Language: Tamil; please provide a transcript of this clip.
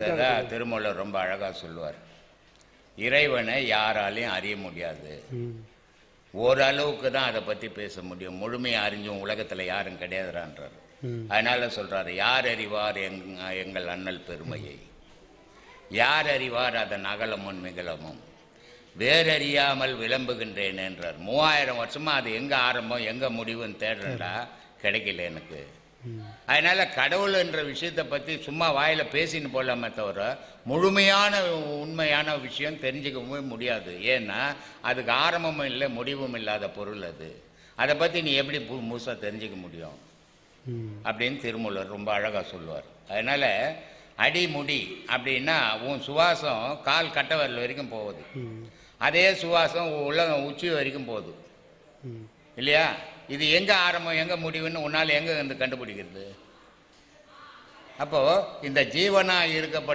அதான் திருமூலர் ரொம்ப அழகா சொல்லுவார். இறைவனை யாராலையும் அறிய முடியாது. ஓரளவுக்கு தான் அதை பற்றி பேச முடியும். முழுமையாக அறிஞ்சும் உலகத்தில் யாரும் கிடையாதுறான்றார். அதனால சொல்றாரு யார் அறிவார் எங் எங்கள் அண்ணல் பெருமையை? யார் அறிவார் அதன் அகலமும் மிகலமும் வேறறியாமல் விளம்புகின்றேன் என்றார் மூவாயிரம் வருஷமா அது எங்க ஆரம்பம் எங்க முடிவுன்னு தேடுறா கிடைக்கல எனக்கு. அதனால கடவுள் என்ற விஷயத்தை பற்றி சும்மா வாயில பேசின்னு போடலாமே தவிர முழுமையான உண்மையான விஷயம் தெரிஞ்சுக்கவே முடியாது ஏன்னா அதுக்கு ஆரம்பமும் இல்லை முடிவும் இல்லாத பொருள் அது அதை பற்றி நீ எப்படி பு முழுசா தெரிஞ்சுக்க முடியும். அப்படின்னு திருமூலர் ரொம்ப அழகாக சொல்லுவார் அதனால் அடிமுடி அப்படின்னா உன் சுவாசம் கால் கட்ட விரல் வரைக்கும் போகுது. அதே சுவாசம் உள்ள உச்சி வரைக்கும் போகுது. இல்லையா இது எங்கே ஆரம்பம் எங்கே முடிவுன்னு உன்னால் எங்கே வந்து கண்டுபிடிக்கிறது? அப்போது இந்த ஜீவனாக இருக்கப்பட்ட